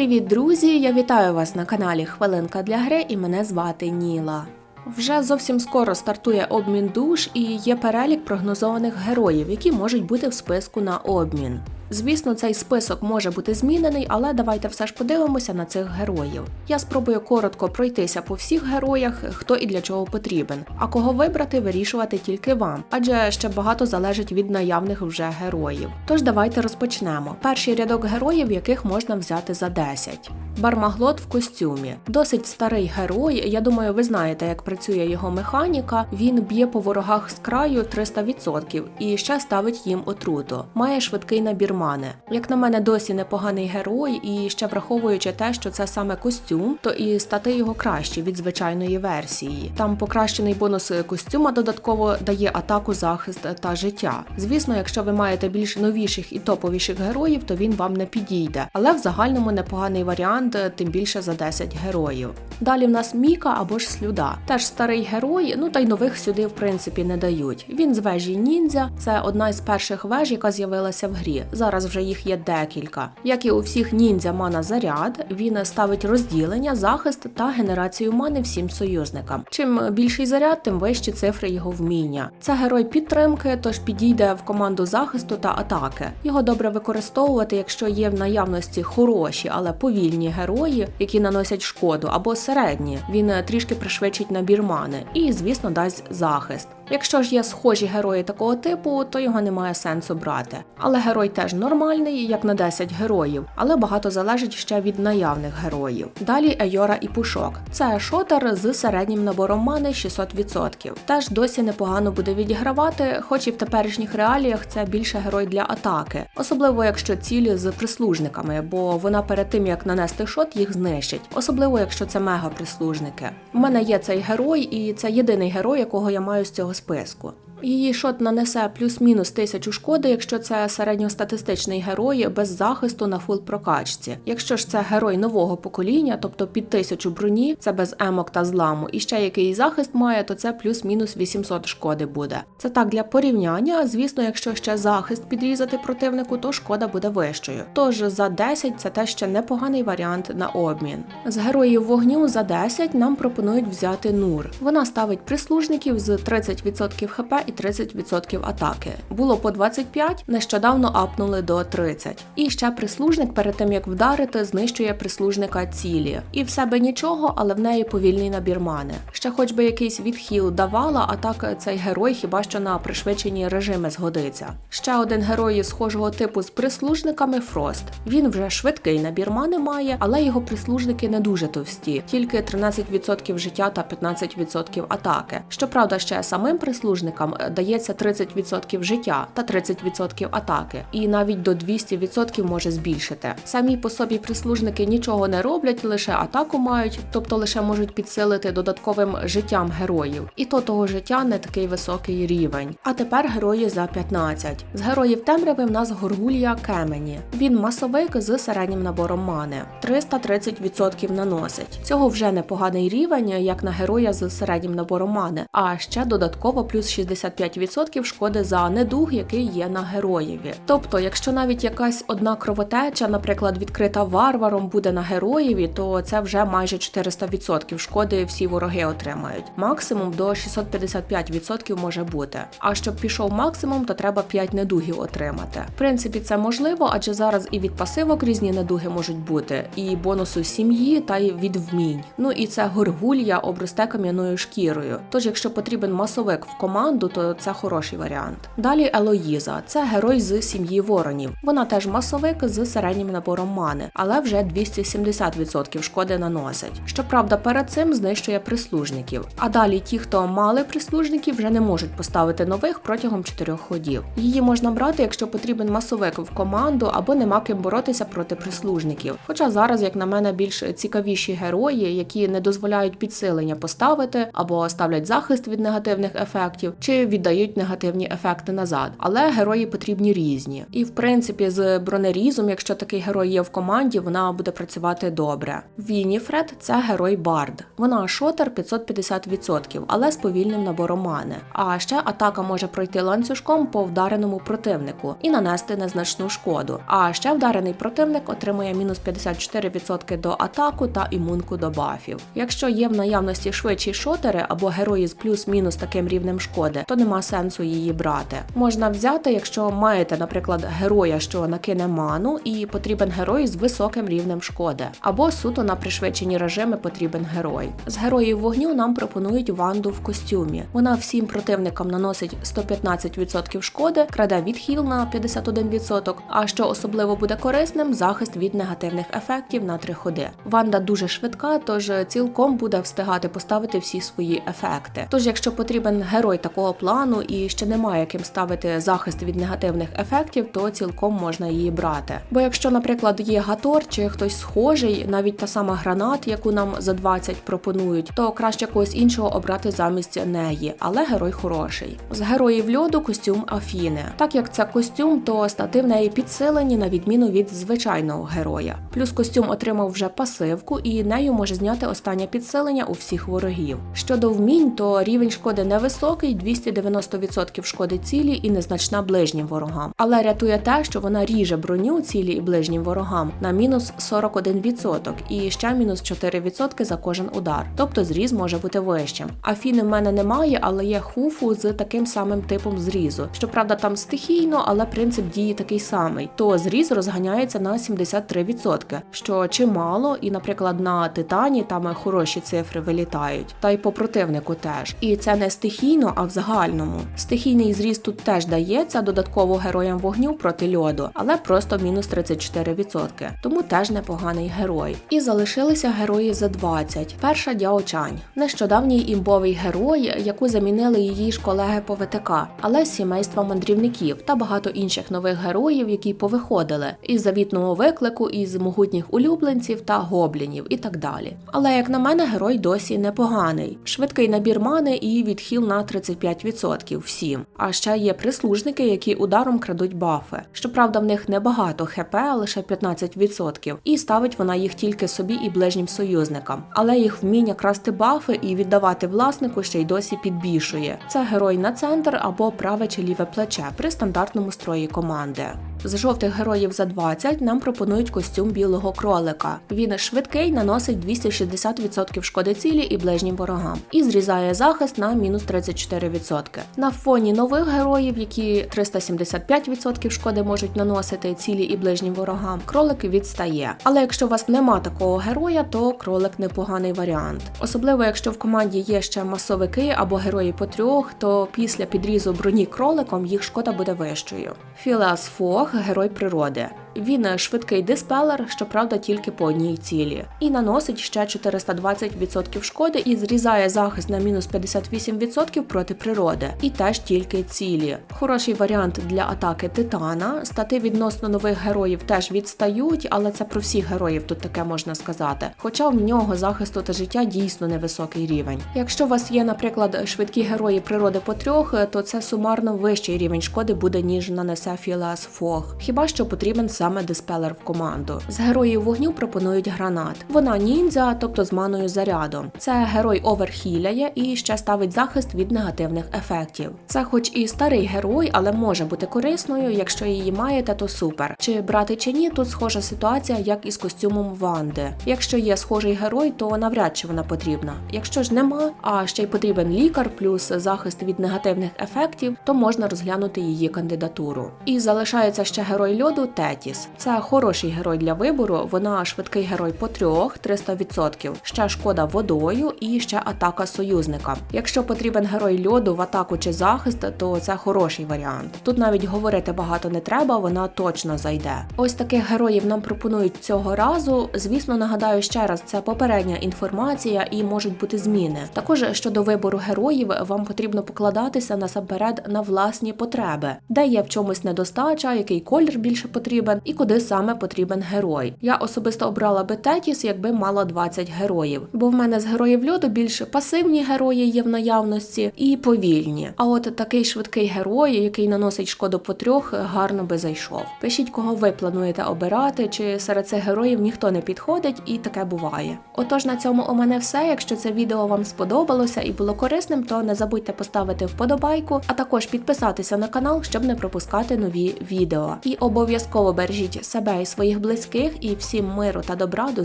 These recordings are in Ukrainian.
Привіт, друзі! Я вітаю вас на каналі Хвилинка для гри і мене звати Ніла. Вже зовсім скоро стартує обмін душ і є перелік прогнозованих героїв, які можуть бути в списку на обмін. Звісно, цей список може бути змінений, але давайте все ж подивимося на цих героїв. Я спробую коротко пройтися по всіх героях, хто і для чого потрібен. А кого вибрати, вирішувати тільки вам, адже ще багато залежить від наявних вже героїв. Тож давайте розпочнемо. Перший рядок героїв, яких можна взяти за 10. Бармаглот в костюмі. Досить старий герой. Я думаю, ви знаєте, як працює його механіка. Він б'є по ворогах з краю 300% і ще ставить їм отруту. Має швидкий набір мани. Як на мене, досі непоганий герой, і ще враховуючи те, що це саме костюм, то і стати його краще від звичайної версії. Там покращений бонус костюма додатково дає атаку, захист та життя. Звісно, якщо ви маєте більш новіших і топовіших героїв, то він вам не підійде. Але в загальному непоганий варіант, тим більше за 10 героїв. Далі в нас Міка або ж Слюда. Теж старий герой, ну та й нових сюди в принципі не дають. Він з вежі ніндзя, це одна із перших веж, яка з'явилася в грі. Зараз вже їх є декілька. Як і у всіх ніндзя мана заряд, він ставить розділення, захист та генерацію мани всім союзникам. Чим більший заряд, тим вищі цифри його вміння. Це герой підтримки, тож підійде в команду захисту та атаки. Його добре використовувати, якщо є в наявності хороші, але повільні герої, які наносять шкоду, або середні. Він трішки пришвидшить набір мани і, звісно, дасть захист. Якщо ж є схожі герої такого типу, то його немає сенсу брати. Але герой теж нормальний, як на 10 героїв, але багато залежить ще від наявних героїв. Далі Ейора і Пушок. Це шотер з середнім набором мани 600%. Теж досі непогано буде відігравати, хоч і в теперішніх реаліях це більше герой для атаки, особливо якщо цілі з прислужниками, бо вона перед тим як нанести шот їх знищить, особливо якщо це мега-прислужники. У мене є цей герой, і це єдиний герой, якого я маю з цього списку. Її шот нанесе плюс-мінус тисячу шкоди, якщо це середньостатистичний герой без захисту на фул прокачці. Якщо ж це герой нового покоління, тобто під тисячу броні, це без емок та зламу, і ще який захист має, то це плюс-мінус 800 шкоди буде. Це так для порівняння. Звісно, якщо ще захист підрізати противнику, то шкода буде вищою. Тож за 10 це теж ще непоганий варіант на обмін. З героїв вогню за 10 нам пропонують взяти Нур. Вона ставить прислужників з 30% хп і 30% атаки. Було по 25, нещодавно апнули до 30. І ще прислужник перед тим як вдарити, знищує прислужника цілі. І в себе нічого, але в неї повільний набір мани. Ще хоч би якийсь відхіл давала, а так цей герой хіба що на пришвидшені режими згодиться. Ще один герой схожого типу з прислужниками Фрост. Він вже швидкий набір мани має, але його прислужники не дуже товсті, тільки 13% життя та 15% атаки. Щоправда, ще самим прислужникам дається 30% життя та 30% атаки, і навіть до 200% може збільшити. Самі по собі прислужники нічого не роблять, лише атаку мають, тобто лише можуть підсилити додатковим життям героїв. І то того життя не такий високий рівень. А тепер герої за 15. З героїв темряви в нас Горгулія Кемені. Він масовик з середнім набором мани. 330% наносить. Цього вже непоганий рівень, як на героя з середнім набором мани, а ще додатково плюс 65% шкоди за недуг, який є на героєві. Тобто, якщо навіть якась одна кровотеча, наприклад, відкрита варваром, буде на героєві, то це вже майже 400% шкоди всі вороги отримають. Максимум до 655% може бути. А щоб пішов максимум, то треба 5 недугів отримати. В принципі, це можливо, адже зараз і від пасивок різні недуги можуть бути, і бонусу сім'ї, та й від вмінь. Ну і це горгулья обросте кам'яною шкірою. Тож, якщо потрібен масовик в команду, то це хороший варіант. Далі Елоїза це герой з сім'ї воронів. Вона теж масовик з середнім набором мани, але вже 270% шкоди наносить. Щоправда, перед цим знищує прислужників. А далі ті, хто мали прислужників, вже не можуть поставити нових протягом 4 ходів. Її можна брати, якщо потрібен масовик в команду або нема ким боротися проти прислужників. Хоча зараз, як на мене, більш цікавіші герої, які не дозволяють підсилення поставити або ставлять захист від негативних ефектів, чи віддають негативні ефекти назад. Але герої потрібні різні. І в принципі, з бронерізом, якщо такий герой є в команді, вона буде працювати добре. Вініфред це герой Бард. Вона шотер 550%, але з повільним набором мани. А ще атака може пройти ланцюжком по вдареному противнику і нанести незначну шкоду. А ще вдарений противник отримує мінус 54% до атаку та імунку до бафів. Якщо є в наявності швидші шотери або герої з плюс-мінус таким рівнем шкоди, то нема сенсу її брати. Можна взяти, якщо маєте, наприклад, героя, що накине ману, і потрібен герой з високим рівнем шкоди, або суто на пришвидшені режими потрібен герой. З героїв вогню нам пропонують Ванду в костюмі. Вона всім противникам наносить 115% шкоди, краде відхіл на 51%, а що особливо буде корисним захист від негативних ефектів на три ходи. Ванда дуже швидка, тож цілком буде встигати поставити всі свої ефекти. Тож, якщо потрібен герой такого плану і ще немає ким ставити захист від негативних ефектів, то цілком можна її брати. Бо якщо, наприклад, є Гатор чи хтось схожий, навіть та сама гранат, яку нам за 20 пропонують, то краще когось іншого обрати замість неї, але герой хороший. З героїв льоду костюм Афіни. Так як це костюм, то стати в неї підсилені на відміну від звичайного героя. Плюс костюм отримав вже пасивку, і нею може зняти останнє підсилення у всіх ворогів. Щодо вмінь, то рівень шкоди невисокий, 290% шкоди цілі і незначна ближнім ворогам. Але рятує те, що вона ріже броню цілі і ближнім ворогам на мінус 41% і ще мінус 4% за кожен удар. Тобто зріз може бути вищим. Афіни в мене немає, але є хуфу з таким самим типом зрізу. Щоправда, там стихійно, але принцип дії такий самий. То зріз розганяється на 73%, що чимало, і, наприклад, на титані там хороші цифри вилітають, та й по противнику теж. І це не стихійно, а в загальному. Стихійний зріз тут теж дається додатково героям вогню проти льоду, але просто мінус 34%. Тому теж непоганий герой. І залишилися герої за 20. Перша Дяочань, нещодавній імбовий герой, яку замінили її ж колеги по ВТК, але сімейства мандрівників та багато інших нових героїв, які повиходили із завітного виклику, із могутніх улюбленців та гоблінів і так далі. Але як на мене, герой досі непоганий. Швидкий набір мани і відхил на 35% всім. А ще є прислужники, які ударом крадуть бафи. Щоправда, в них небагато хп, лише 15%, і ставить вона їх тільки собі і ближнім союзникам. Але їх вміння красти бафи і віддавати власнику ще й досі підбільшує. Це герой на центр або праве чи ліве плече при стандартному строї команди. З жовтих героїв за 20 нам пропонують костюм білого кролика. Він швидкий, наносить 260% шкоди цілі і ближнім ворогам і зрізає захист на мінус 34%. На фоні нових героїв, які 375% шкоди можуть наносити цілі і ближнім ворогам, кролик відстає. Але якщо у вас нема такого героя, то кролик непоганий варіант. Особливо, якщо в команді є ще масовики або герої по трьох, то після підрізу броні кроликом їх шкода буде вищою. Філеас Фог герой природи. Він швидкий диспелер, щоправда, тільки по одній цілі, і наносить ще 420% шкоди і зрізає захист на мінус 58% проти природи, і теж тільки цілі. Хороший варіант для атаки титана. Стати відносно нових героїв теж відстають, але це про всіх героїв тут таке можна сказати. Хоча в нього захисту та життя дійсно невисокий рівень. Якщо у вас є, наприклад, швидкі герої природи по трьох, то це сумарно вищий рівень шкоди буде ніж нанесе Філеас Фог. Хіба що потрібен саме диспелер в команду. З героїв вогню пропонують гранат. Вона ніндзя, тобто з маною зарядом. Це герой оверхіляє і ще ставить захист від негативних ефектів. Це, хоч і старий герой, але може бути корисною, якщо її маєте, то супер. Чи брати чи ні, тут схожа ситуація, як і з костюмом Ванди. Якщо є схожий герой, то навряд чи вона потрібна. Якщо ж нема, а ще й потрібен лікар плюс захист від негативних ефектів, то можна розглянути її кандидатуру. І залишається ще герой льоду Тетіс. Це хороший герой для вибору. Вона швидкий герой по трьох 300%. Ще шкода водою і ще атака союзника. Якщо потрібен герой льоду в атаку чи захист, то це хороший варіант. Тут навіть говорити багато не треба, вона точно зайде. Ось таких героїв нам пропонують цього разу. Звісно, нагадаю ще раз, це попередня інформація і можуть бути зміни. Також щодо вибору героїв, вам потрібно покладатися насамперед на власні потреби, де є в чомусь недостача, який колір більше потрібен, і куди саме потрібен герой. Я особисто обрала би Тетіс, якби мала 20 героїв. Бо в мене з героїв льоду більше пасивні герої є в наявності і повільні. А от такий швидкий герой, який наносить шкоду по трьох, гарно би зайшов. Пишіть, кого ви плануєте обирати, чи серед цих героїв ніхто не підходить, і таке буває. Отож, на цьому у мене все. Якщо це відео вам сподобалося і було корисним, то не забудьте поставити вподобайку, а також підписатися на канал, щоб не пропускати нові відео. І обов'язково бережіть себе і своїх близьких, і всім миру та добра до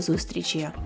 зустрічі.